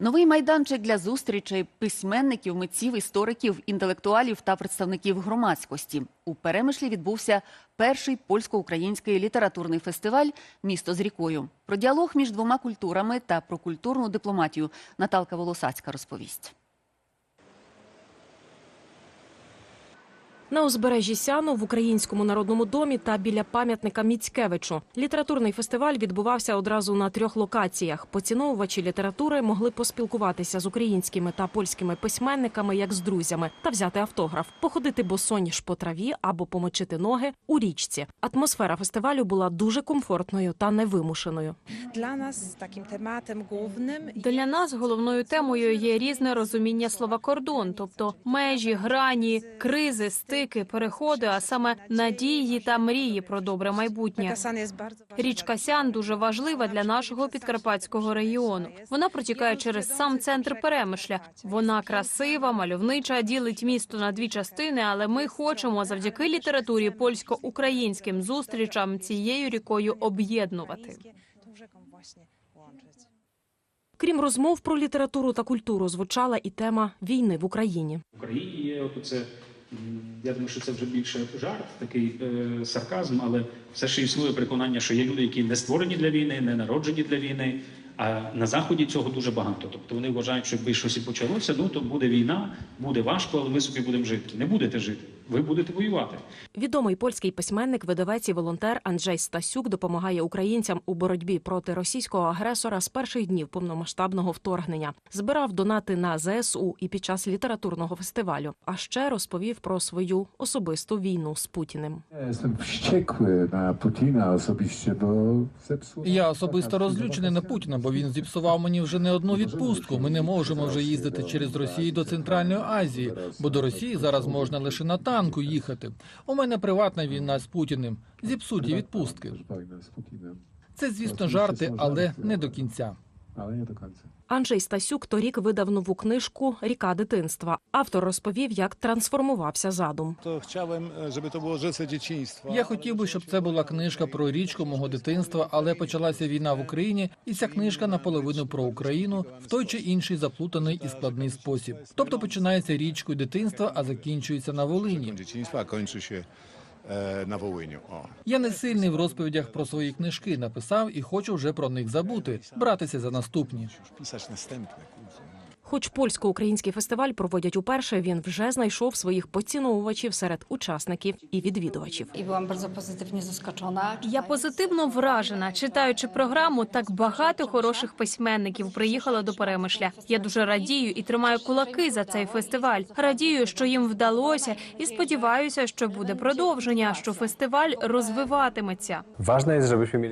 Новий майданчик для зустрічей письменників, митців, істориків, інтелектуалів та представників громадськості. У Перемишлі відбувся перший польсько-український літературний фестиваль Місто з рікою. Про діалог між двома культурами та про культурну дипломатію Наталка Волосацька розповість. На узбережжі Сяну в Українському народному домі та біля пам'ятника Міцкевичу. Літературний фестиваль відбувався одразу на трьох локаціях. Поціновувачі літератури могли поспілкуватися з українськими та польськими письменниками як з друзями та взяти автограф, походити босоніж по траві або помочити ноги у річці. Атмосфера фестивалю була дуже комфортною та невимушеною. Dla nas takim tematem głównym Для нас головною темою є різне розуміння слова кордон, тобто межі, грані, кризи, стики, переходи, а саме надії та мрії про добре майбутнє. Річка Сян дуже важлива для нашого підкарпатського регіону. Вона протікає через сам центр Перемишля. Вона красива, мальовнича, ділить місто на дві частини. Але ми хочемо завдяки літературі польсько-українським зустрічам цією рікою об'єднувати. Крім розмов про літературу та культуру, звучала і тема війни в Україні. В Україні є от це. Я думаю, що це вже більше жарт, такий е, сарказм, але все ще існує переконання, що є люди, які не створені для війни, не народжені для війни. А на заході цього дуже багато. Тобто вони вважають, що якби щось і почалося, ну то буде війна, буде важко, але ми собі будемо жити. Не будете жити, ви будете воювати. Відомий польський письменник, видавець і волонтер Анджей Стасюк допомагає українцям у боротьбі проти російського агресора з перших днів повномасштабного вторгнення. Збирав донати на ЗСУ і під час літературного фестивалю. А ще розповів про свою особисту війну з Путіним. Osobiście, bo. Я особисто розлючений на Путіна, бо він зіпсував мені вже не одну відпустку. Ми не можемо вже їздити через Росію до Центральної Азії, бо до Росії зараз можна лише на танку їхати. У мене приватна війна з Путіним. Зіпсуті відпустки. Це, звісно, жарти, але не до кінця. Nie do końca. Анджей Стасюк торік видав нову книжку Ріка дитинства. Автор розповів, як трансформувався задум. Było. Я хотів би, щоб це була книжка про річку мого дитинства, але почалася війна в Україні, і ця книжка наполовину про Україну в той чи інший заплутаний і складний спосіб. Тобто починається річкою дитинства, а закінчується на Волині. Волиню. e, na Wołyniu. O. Я не сильний в розповідях про свої книжки. Написав і хочу вже про них забути, братися за наступні. Już pisać następne. Хоч польсько-український фестиваль проводять уперше, він вже знайшов своїх поціновувачів серед учасників і відвідувачів. i byłam bardzo pozytywnie zaskoczona. Я позитивно вражена. Читаючи програму, так багато хороших письменників приїхало до Перемишля. Я дуже радію і тримаю кулаки за цей фестиваль. Радію, що їм вдалося, і сподіваюся, що буде продовження, що фестиваль розвиватиметься.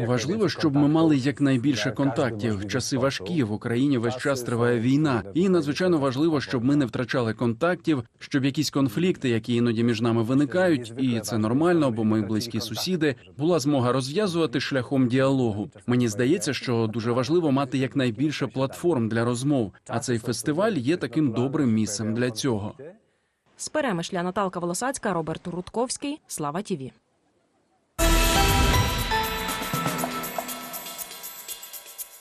Важливо, щоб ми мали якнайбільше контактів. Часи важкі в Україні весь час триває війна, і надзвичайно важливо, щоб ми не втрачали контактів, щоб якісь конфлікти, які іноді між нами виникають, і це нормально, бо ми близькі сусіди, була змога розв'язувати шляхом діалогу. Мені здається, що дуже важливо мати якнайбільше платформ для розмов. А цей фестиваль є таким добрим місцем для цього. З Перемишля Наталка Волосацька, Роберт Рудковський. Слава Тіві.